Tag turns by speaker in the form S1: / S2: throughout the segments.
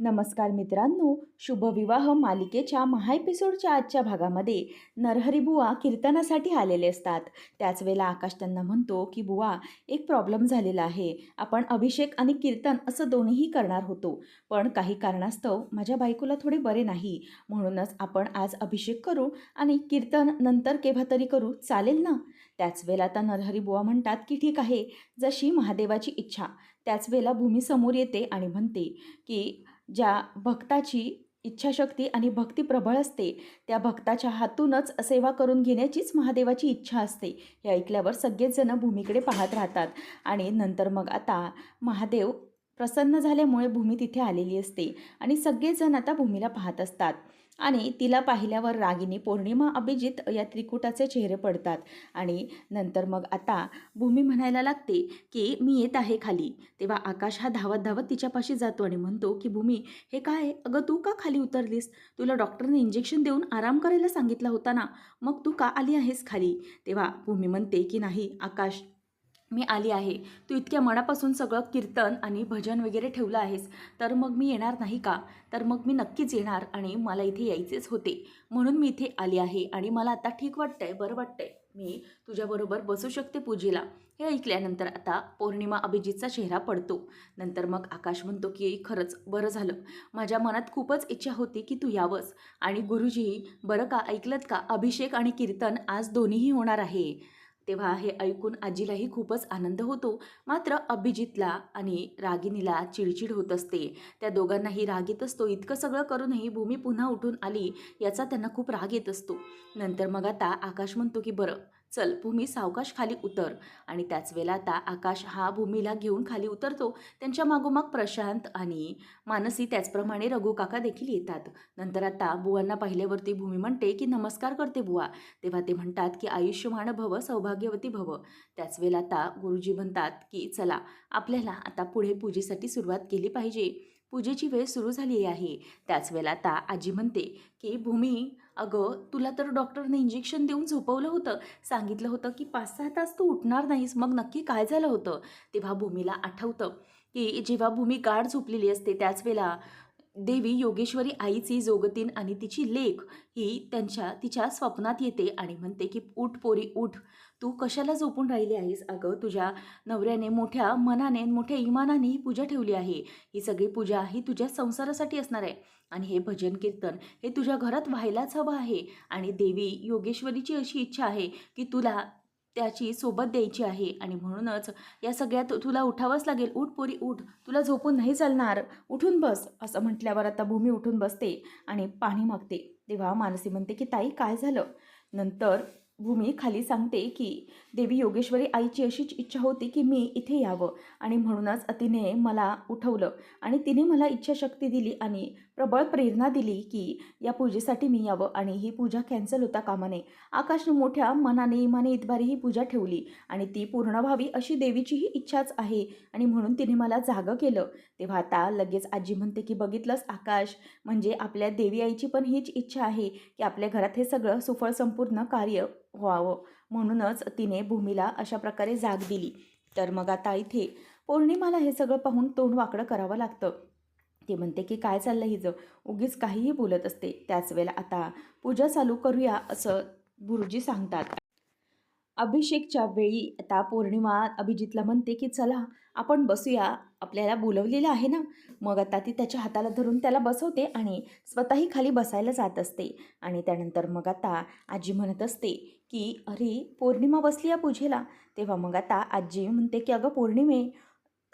S1: नमस्कार मित्रांनो शुभविवाह मालिकेच्या महा एपिसोडच्या आजच्या भागामध्ये नरहरी बुवा कीर्तनासाठी आलेले असतात. त्याच वेळेला आकाश त्यांना म्हणतो की बुवा एक प्रॉब्लेम झालेला आहे. आपण अभिषेक आणि कीर्तन असं दोन्हीही करणार होतो. पण काही कारणास्तव माझ्या बायकोला थोडे बरे नाही. म्हणूनच आपण आज अभिषेक करू आणि कीर्तन नंतर केव्हा तरी करू. चालेल ना? त्याच वेळेला आता नरहरी बुवा म्हणतात की ठीक आहे. जशी महादेवाची इच्छा. त्याच वेळेला भूमी समोर येते आणि म्हणते की ज्या भक्ताची इच्छाशक्ती आणि भक्ती प्रबळ असते त्या भक्ताच्या हातूनच सेवा करून घेण्याचीच महादेवाची इच्छा असते. हे ऐकल्यावर सगळेचजण भूमीकडे पाहत राहतात. आणि नंतर मग आता महादेव प्रसन्न झाल्यामुळे भूमी तिथे आलेली असते आणि सगळेजण आता भूमीला पाहत असतात. आणि तिला पाहिल्यावर रागिनी पौर्णिमा अभिजित या त्रिकुटाचे चेहरे पडतात. आणि नंतर मग आता भूमी म्हणायला लागते की मी येत आहे खाली. तेव्हा आकाश हा धावत धावत तिच्यापाशी जातो आणि म्हणतो की भूमी हे काय? अगं तू का खाली उतरलीस? तुला डॉक्टरने इंजेक्शन देऊन आराम करायला सांगितला होता ना? मग तू का आली आहेस खाली? तेव्हा भूमी म्हणते की नाही आकाश मी आली आहे. तू इतक्या मनापासून सगळं कीर्तन आणि भजन वगैरे ठेवलं आहेस तर मग मी येणार नाही का? तर मग मी नक्कीच येणार आणि मला इथे यायचेच होते. म्हणून मी इथे आली आहे आणि मला आता ठीक वाटतंय बरं वाटतंय. मी तुझ्याबरोबर बसू शकते पूजेला. हे ऐकल्यानंतर आता पौर्णिमा अभिजितचा चेहरा पडतो. नंतर मग आकाश म्हणतो की खरंच बरं झालं. माझ्या मनात खूपच इच्छा होती की तू यावंस. आणि गुरुजी बरं का? ऐकलत का? अभिषेक आणि कीर्तन आज दोन्हीही होणार आहे. तेव्हा हे ऐकून आजीलाही खूपच आनंद होतो. मात्र अभिजितला आणि रागिनीला चिडचिड होत असते. त्या दोघांनाही राग येत असतो. इतकं सगळं करूनही भूमी पुन्हा उठून आली याचा त्यांना खूप राग येत असतो. नंतर मग आता आकाश म्हणतो की बरं चल भूमी सावकाश खाली उतर. आणि त्याच वेळेला आता आकाश हा भूमीला घेऊन खाली उतरतो. त्यांच्या मागोमाग प्रशांत आणि मानसी त्याचप्रमाणे रघु काका देखील येतात. नंतर आता बुवांना पाहिल्यावरती भूमी म्हणते की नमस्कार करते बुवा. तेव्हा ते म्हणतात की आयुष्यमान भव सौभाग्यवती भव. त्याच वेळेला आता गुरुजी म्हणतात की चला आपल्याला आता पुढे पूजेसाठी सुरुवात केली पाहिजे. पूजेची वेळ सुरू झाली आहे. त्याच वेळेला आता आजी म्हणते की भूमी अगं तुला तर डॉक्टरने इंजेक्शन देऊन झोपवलं होतं. सांगितलं होतं की पाच सहा तास तू उठणार नाहीस. मग नक्की काय झालं होतं? तेव्हा भूमीला आठवतं की जेव्हा भूमी गाढ झोपलेली असते त्याच वेळेला देवी योगेश्वरी आईची जोगतीन आणि तिची लेख ही त्यांच्या तिच्या स्वप्नात येते आणि म्हणते की उठ पोरी उठ. तू कशाला झोपून राहिली आहेस अगं? तुझ्या नवऱ्याने मोठ्या मनाने मोठ्या इमानाने ही पूजा ठेवली आहे. ही सगळी पूजा ही तुझ्या संसारासाठी असणार आहे. आणि हे भजन कीर्तन हे तुझ्या घरात व्हायलाच हवं आहे. आणि देवी योगेश्वरीची अशी इच्छा आहे की तुला त्याची सोबत द्यायची आहे. आणि म्हणूनच या सगळ्यात तुला उठावंच लागेल. उठ पोरी उठ. तुला झोपून नाही चालणार. उठून बस. असं म्हटल्यावर आता भूमी उठून बसते आणि पाणी मागते. तेव्हा मानसी म्हणते की ताई काय झालं? नंतर भूमी खाली सांगते की देवी योगेश्वरी आईची अशीच इच्छा होती की मी इथे यावं. आणि म्हणूनच तिने मला उठवलं. आणि तिने मला इच्छाशक्ती दिली आणि प्रबळ प्रेरणा दिली की या पूजेसाठी मी यावं आणि ही पूजा कॅन्सल होता कामा नये आकाशने मोठ्या मनाने इमाने इतबारी ही पूजा ठेवली. आणि ती पूर्ण व्हावी अशी देवीचीही इच्छाच आहे. आणि म्हणून तिने मला जागं केलं. तेव्हा आता लगेच आजी म्हणते की बघितलंस आकाश? म्हणजे आपल्या देवी आईची पण हीच इच्छा आहे की आपल्या घरात हे सगळं सुफळ संपूर्ण कार्य व्हावं. म्हणूनच तिने भूमीला अशा प्रकारे जाग दिली. तर मग आता इथे पौर्णिमाला हे सगळं पाहून तोंड वाकडं करावं लागतं. ती म्हणते की काय चाललं हिचं? उगीच काहीही बोलत असते. त्याच वेळेला आता पूजा चालू करूया असं गुरुजी सांगतात. अभिषेकच्या वेळी आता पौर्णिमा अभिजितला म्हणते की चला आपण बसूया. आपल्याला बोलवलेलं आहे ना मग आता ती त्याच्या हाताला धरून त्याला बसवते आणि स्वतःही खाली बसायला जात असते. आणि त्यानंतर मग आता आजी म्हणत असते की अरे पौर्णिमा बसली या पूजेला. तेव्हा मग आता आजी म्हणते की अगं पौर्णिमे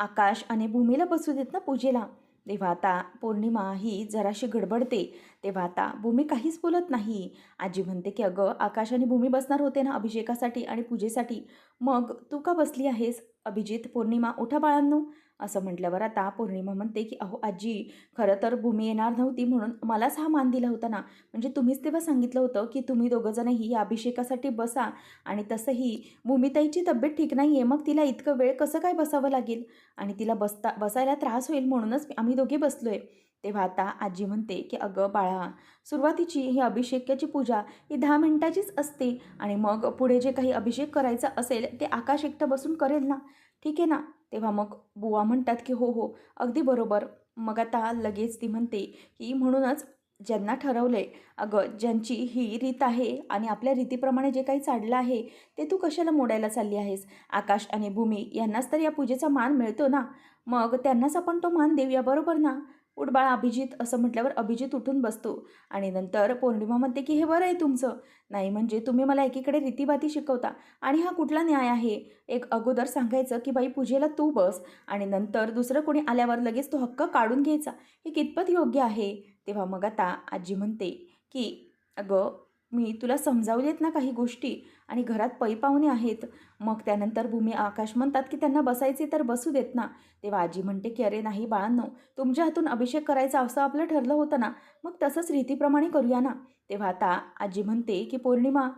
S1: आकाश आणि भूमीला बसू देत ना पूजेला. तेव्हा आता पौर्णिमा ही जराशी गडबडते. तेव्हा आता भूमी काहीच बोलत नाही. आजी म्हणते की अगं आकाश आणि भूमी बसणार होते ना अभिषेकासाठी आणि पूजेसाठी. मग तू का बसली आहेस? अभिजित पौर्णिमा उठा बाळांनो. असं म्हटल्यावर आता पौर्णिमा म्हणते की अहो आजी खरं तर भूमी येणार नव्हती म्हणून मलाच हा मान दिला होता ना. म्हणजे तुम्हीच तेव्हा सांगितलं होतं की तुम्ही दोघंजणही या अभिषेकासाठी बसा आणि तसंही भूमिताईची तब्येत ठीक नाही आहे मग तिला इतकं वेळ कसं काय बसावं लागेल? आणि तिला बसता बसायला त्रास होईल म्हणूनच आम्ही दोघे बसलो आहे तेव्हा आता आजी म्हणते की अगं बाळा सुरुवातीची ही अभिषेकाची पूजा ही दहा मिनिटाचीच असते आणि मग पुढे जे काही अभिषेक करायचा असेल ते आकाश एकटं बसून करेल ना. ठीक आहे ना. तेव्हा मग बुवा म्हणतात की हो हो अगदी बरोबर. मग आता लगेच ती म्हणते की म्हणूनच ज्यांना ठरवलं आहे अगं ज्यांची ही रीत आहे आणि आपल्या रीतीप्रमाणे जे काही चाललं आहे ते तू कशाला मोडायला चालली आहेस? आकाश आणि भूमी यांनाच तर या पूजेचा मान मिळतो ना. मग त्यांनाच आपण तो मान देऊया बरोबर ना? उठबाळा अभिजित असं म्हटल्यावर अभिजित उठून बसतो. आणि नंतर पौर्णिमा म्हणते की हे बरं आहे तुमचं. नाही म्हणजे तुम्ही मला एकीकडे रीतीभाती शिकवता. आणि हा कुठला न्याय आहे? एक अगोदर सांगायचं की बाई पूजेला तू बस. आणि नंतर दुसरं कोणी आल्यावर लगेच तो हक्क काढून घ्यायचा. हे कितपत योग्य आहे? तेव्हा मग आता आजी म्हणते की अगं मी तुला समजावलेत ना काही गोष्टी? आणि घरात पै पाहुणे आहेत. मग त्यानंतर भूमी आकाश म्हणतात की त्यांना बसायचे तर बसू देत ना. तेव्हा आजी म्हणते की अरे नाही बाळांनो तुमच्या हातून अभिषेक करायचा असं आपलं ठरलं होतं ना. मग तसंच रीतीप्रमाणे करूया ना. तेव्हा आता आजी म्हणते की पौर्णिमा.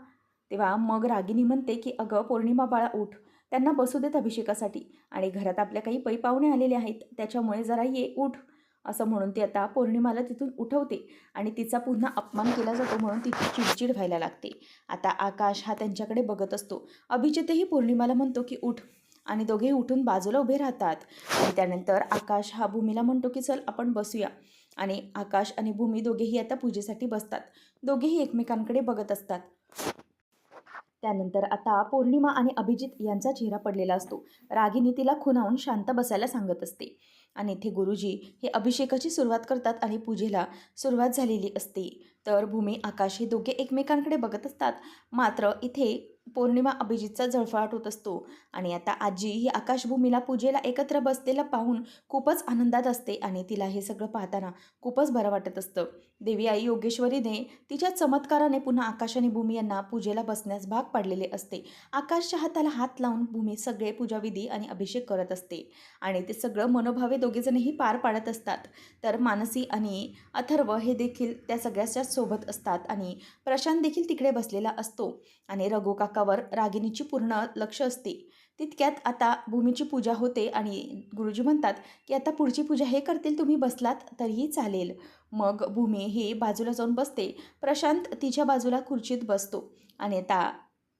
S1: तेव्हा मग रागिनी म्हणते की अगं पौर्णिमा बाळा उठ. त्यांना बसू देत अभिषेकासाठी. आणि घरात आपल्या काही पै पाहुणे आलेले आहेत. त्याच्यामुळे जरा ये उठ. असं म्हणून ती आता पौर्णिमाला तिथून उठवते आणि तिचा पुन्हा अपमान केला जातो म्हणून तिची चिडचिड व्हायला लागते. आता आकाश हा त्यांच्याकडे बघत असतो. अभिजितही पौर्णिमाला म्हणतो की उठ. आणि दोघेही उठून बाजूला उभे राहतात. आणि त्यानंतर आकाश हा भूमीला म्हणतो की चल आपण बसूया. आणि आकाश आणि भूमी दोघेही आता पूजेसाठी बसतात. दोघेही एकमेकांकडे बघत असतात. त्यानंतर आता पौर्णिमा आणि अभिजित यांचा चेहरा पडलेला असतो. रागिनी तिला खुनावून शांत बसायला सांगत असते. आणि इथे गुरुजी हे अभिषेकाची सुरुवात करतात आणि पूजेला सुरुवात झालेली असते. तर भूमी आकाश हे दोघे एकमेकांकडे बघत असतात. मात्र इथे पौर्णिमा अभिजितचा झळफळाट होत असतो. आणि आता आजी ही आकाशभूमीला पूजेला एकत्र बसलेला पाहून खूपच आनंदात असते आणि तिला हे सगळं पाहताना खूपच बरं वाटत असतं. देवी आई योगेश्वरीने तिच्या चमत्काराने पुन्हा आकाश आणि भूमी यांना पूजेला बसण्यास भाग पाडलेले असते. आकाशच्या हाताला हात लावून भूमी सगळे पूजाविधी आणि अभिषेक करत असते. आणि ते सगळं मनोभावे दोघेजणही पार पाडत असतात. तर मानसी आणि अथर्व हे देखील त्या सगळ्याच्या सोबत असतात आणि प्रशांत देखील तिकडे बसलेला असतो. आणि रघु काकावर रागिणीची पूर्ण लक्ष असते. तितक्यात आता भूमीची पूजा होते आणि गुरुजी म्हणतात की आता पुढची पूजा हे करतील तुम्ही बसलात तरीही चालेल. मग भूमी ही बाजूला जाऊन बसते. प्रशांत तिच्या बाजूला खुर्चीत बसतो आणि आता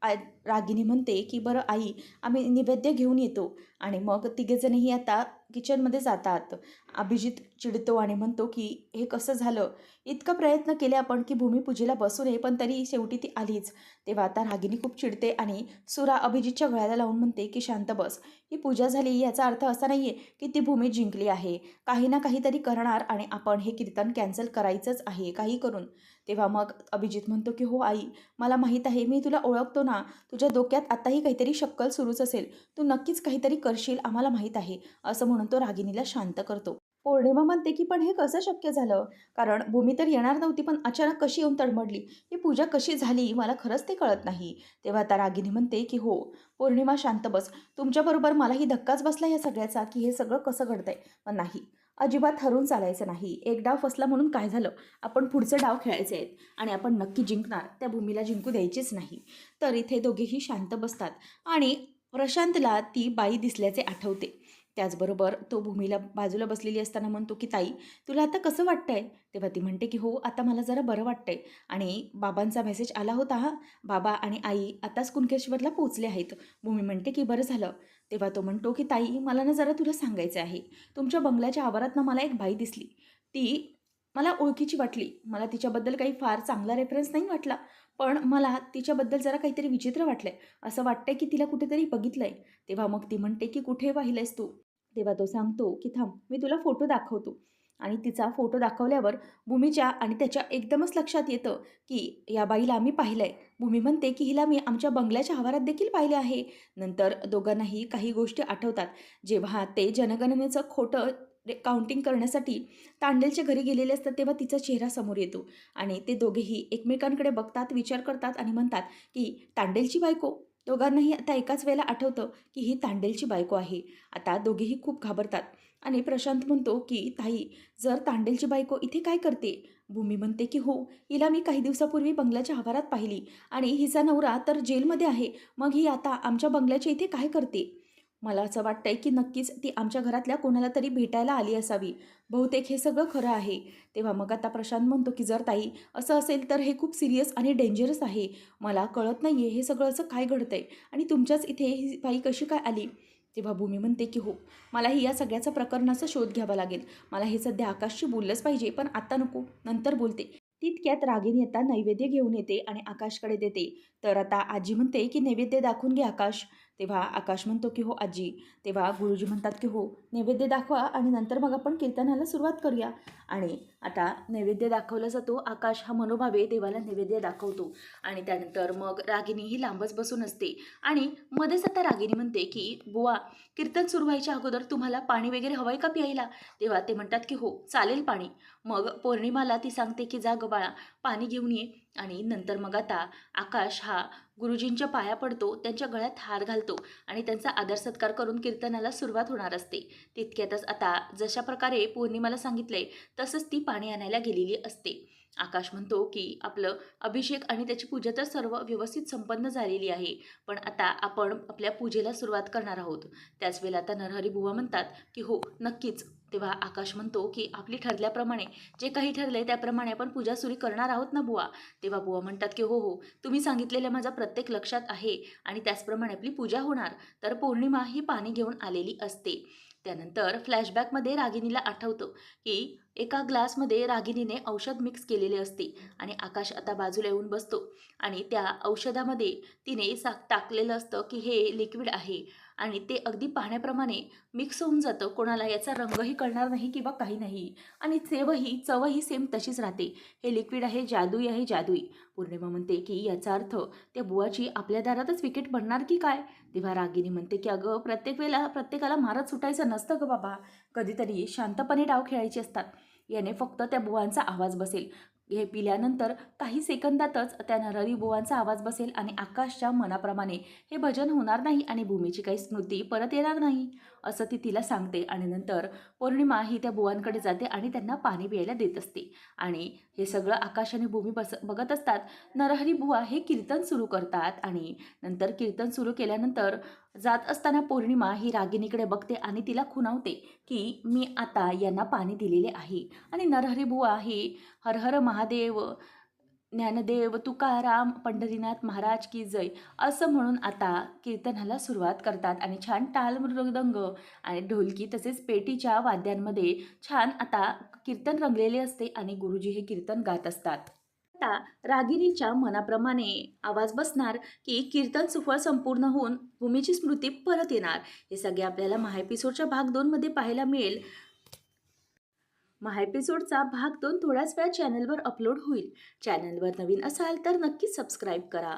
S1: आ रागिनी म्हणते की बरं आई आम्ही नैवेद्य घेऊन येतो. आणि मग तिघेजणही आता किचनमध्ये जातात. अभिजित चिडतो आणि म्हणतो की हे कसं झालं? इतका प्रयत्न केले आपण की भूमिपूजेला बसू नये पण तरी शेवटी ती आलीच. तेव्हा आता रागिनी खूप चिडते आणि सुरा अभिजितच्या गळ्याला लावून म्हणते की शांत बस. ही पूजा झाली याचा अर्थ असा नाही आहे की ती भूमी जिंकली आहे. काही ना काहीतरी करणार आणि आपण हे कीर्तन कॅन्सल करायचंच आहे काही करून. तेव्हा मग अभिजित म्हणतो की हो आई मला माहीत आहे मी तुला ओळखतो ना. तुझ्या डोक्यात आताही काहीतरी शक्कल सुरूच असेल. तू नक्कीच काहीतरी कर करशील आम्हाला माहीत आहे असं म्हणून तो रागिनीला शांत करतो. पौर्णिमा म्हणते की पण हे कसं शक्य झालं? कारण भूमी तर येणार नव्हती पण अचानक कशी येऊन तडमडली ही पूजा कशी झाली? मला खरंच ते कळत नाही. तेव्हा आता रागिनी म्हणते की हो पौर्णिमा शांत बस. तुमच्याबरोबर मलाही धक्काच बसला या सगळ्याचा की हे सगळं कसं घडतंय. पण नाही. अजिबात हरून चालायचं नाही. एक डाव फसला म्हणून काय झालं? आपण पुढचे डाव खेळायचे आहेत आणि आपण नक्की जिंकणार. त्या भूमीला जिंकू द्यायचीच नाही. तर इथे दोघेही शांत बसतात आणि प्रशांतला ती बाई दिसल्याचे आठवते. त्याचबरोबर तो भूमीला बाजूला बसलेली असताना म्हणतो की ताई तुला आता कसं वाटतंय? तेव्हा ती म्हणते की हो आता मला जरा बरं वाटतंय. आणि बाबांचा मेसेज आला होता हा बाबा आणि आई आताच कुणकेश्वरला पोचले आहेत. भूमी म्हणते की बरं झालं. तेव्हा तो म्हणतो की ताई मला ना जरा तुला सांगायचं आहे. तुमच्या बंगल्याच्या आवारात ना मला एक बाई दिसली. ती मला ओळखीची वाटली. मला तिच्याबद्दल काही फार चांगला रेफरन्स नाही वाटला. पण मला तिच्याबद्दल जरा काहीतरी विचित्र वाटलंय. असं वाटतंय की तिला कुठेतरी बघितलंय. तेव्हा मग ती म्हणते की कुठे पाहिलंयस तू? तेव्हा तो सांगतो की थांब मी तुला फोटो दाखवतो. आणि तिचा फोटो दाखवल्यावर भूमीच्या आणि त्याच्या एकदमच लक्षात येतं की या बाईला आम्ही पाहिलं आहे भूमी म्हणते की हिला मी आमच्या बंगल्याच्या आवारात देखील पाहिले आहे. नंतर दोघांनाही काही गोष्टी आठवतात. जेव्हा ते जनगणनेचं खोटं काउंटिंग करण्यासाठी तांडेलच्या घरी गेलेले असतात तेव्हा तिचा चेहरा समोर येतो. आणि ते दोघेही एकमेकांकडे बघतात विचार करतात आणि म्हणतात की तांडेलची बायको? दोघांनाही आता एकाच वेळेला आठवतं की ही तांडेलची बायको आहे. आता दोघेही खूप घाबरतात आणि प्रशांत म्हणतो की ताई जर तांडेलची बायको इथे काय करते? भूमी म्हणते की हो हिला मी काही दिवसापूर्वी बंगल्याच्या आवारात पाहिली आणि हिचा नवरा तर जेलमध्ये आहे. मग ही आता आमच्या बंगल्याच्या इथे काय करते? मला असं वाटतंय की नक्कीच ती आमच्या घरातल्या कोणाला तरी भेटायला आली असावी. बहुतेक हे सगळं खरं आहे. तेव्हा मग आता प्रशांत म्हणतो की जर ताई असं असेल तर हे खूप सिरियस आणि डेंजरस आहे. मला कळत नाही आहे हे सगळं असं काय घडतंय आणि तुमच्याच इथे ही बाई कशी काय आली? तेव्हा भूमी म्हणते की हो मलाही या सगळ्याचा प्रकरणाचा शोध घ्यावा लागेल. मला हे सध्या आकाशशी बोललंच पाहिजे पण आत्ता नको. नंतर बोलते. तितक्यात रागिनी आता नैवेद्य घेऊन येते आणि आकाशकडे देते. तर आता आजी म्हणते की नैवेद्य दाखवून घे आकाश. तेव्हा आकाश म्हणतो की हो आजी. तेव्हा गुरुजी म्हणतात की हो नैवेद्य दाखवा आणि नंतर मग आपण कीर्तनाला सुरुवात करूया. आणि आता नैवेद्य दाखवला जातो. आकाश हा मनोभावे देवाला नैवेद्य दाखवतो. आणि त्यानंतर मग रागिनी ही लांबच बसून असते. आणि मध्येच आता रागिनी म्हणते की बुवा कीर्तन सुरू व्हायच्या अगोदर तुम्हाला पाणी वगैरे हवंय का प्यायला? तेव्हा ते म्हणतात की हो चालेल पाणी. मग पौर्णिमाला ती सांगते की जा गबाळा बाळा पाणी घेऊन ये आणि नंतर मग आता आकाश हा गुरुजींच्या पाया पडतो त्यांच्या गळ्यात हार घालतो आणि त्यांचा आदर सत्कार करून कीर्तनाला सुरुवात होणार असते. तितक्यातच आता जशा प्रकारे पौर्णिमाला सांगितलंय तसंच ती पाणी आणायला गेलेली असते. आकाश म्हणतो की आपलं अभिषेक आणि त्याची पूजा तर सर्व व्यवस्थित संपन्न झालेली आहे पण आता आपण आपल्या पूजेला सुरुवात करणार आहोत. त्याच वेळेला आता नरहरी बुवा म्हणतात की हो नक्कीच. तेव्हा आकाश म्हणतो की आपली ठरल्याप्रमाणे जे काही ठरले त्याप्रमाणे आपण पूजा सुरू करणार आहोत ना बुवा? तेव्हा बुवा म्हणतात की हो हो तुम्ही सांगितलेलं माझा प्रत्येक लक्षात आहे आणि त्याचप्रमाणे आपली पूजा होणार. तर पौर्णिमा ही पाणी घेऊन आलेली असते. त्यानंतर फ्लॅशबॅकमध्ये रागिनीला आठवतं की एका ग्लासमध्ये रागिनीने औषध मिक्स केलेले असते आणि आकाश आता बाजूला येऊन बसतो आणि त्या औषधामध्ये तिने सा टाकलेलं असतं की हे लिक्विड आहे. आणि ते अगदी पाहण्याप्रमाणे मिक्स होऊन जातं. कोणाला याचा रंगही कळणार नाही किंवा काही नाही. आणि चेवही चवही सेम तशीच राहते. हे लिक्विड आहे जादुई आहे जादुई. पौर्णिमा म्हणते की याचा अर्थ त्या बुवाची आपल्या दारातच विकेट पडणार की काय? तेव्हा रागिनी म्हणते की अगं प्रत्येक वेळेला प्रत्येकाला मारत सुटायचं नसतं गं बाबा. कधीतरी शांतपणे डाव खेळायचे असतात. याने फक्त त्या बुवांचा आवाज बसेल. हे पिल्यानंतर काही सेकंदातच त्या नरहरी बुवांचा आवाज बसेल आणि आकाशच्या मनाप्रमाणे हे भजन होणार नाही आणि भूमीची काही स्मृती परत येणार नाही. असं ती तिला सांगते आणि नंतर पौर्णिमा ही त्या बुवांकडे जाते आणि त्यांना पाणी प्यायला देत असते. आणि हे सगळं आकाश आणि भूमी बस बघत असतात. नरहरी बुवा हे कीर्तन सुरू करतात आणि नंतर कीर्तन सुरू केल्यानंतर जात असताना पौर्णिमा ही रागिणीकडे बघते आणि तिला खुणावते की मी आता यांना पाणी दिलेले आहे. आणि नरहरी बुवा ही हर हर महादेव ज्ञानदेव तुकाराम पंढरीनाथ महाराज की जय असं म्हणून आता कीर्तनाला सुरुवात करतात. आणि छान टाल मृदंग आणि ढोलकी तसेच पेटीच्या वाद्यांमध्ये छान आता कीर्तन रंगलेले असते आणि गुरुजी हे कीर्तन गात असतात. आता रागिरीच्या मनाप्रमाणे आवाज बसणार की कीर्तन सुफळ संपूर्ण होऊन भूमीची स्मृती परत येणार. हे सगळे आपल्याला महाएपिसोडच्या भाग दोनमध्ये पाहायला मिळेल. महाएपिसोडचा भाग दोन थोड्याच वेळा चॅनलवर अपलोड होईल. चॅनलवर नवीन असाल तर नक्कीच सबस्क्राईब करा.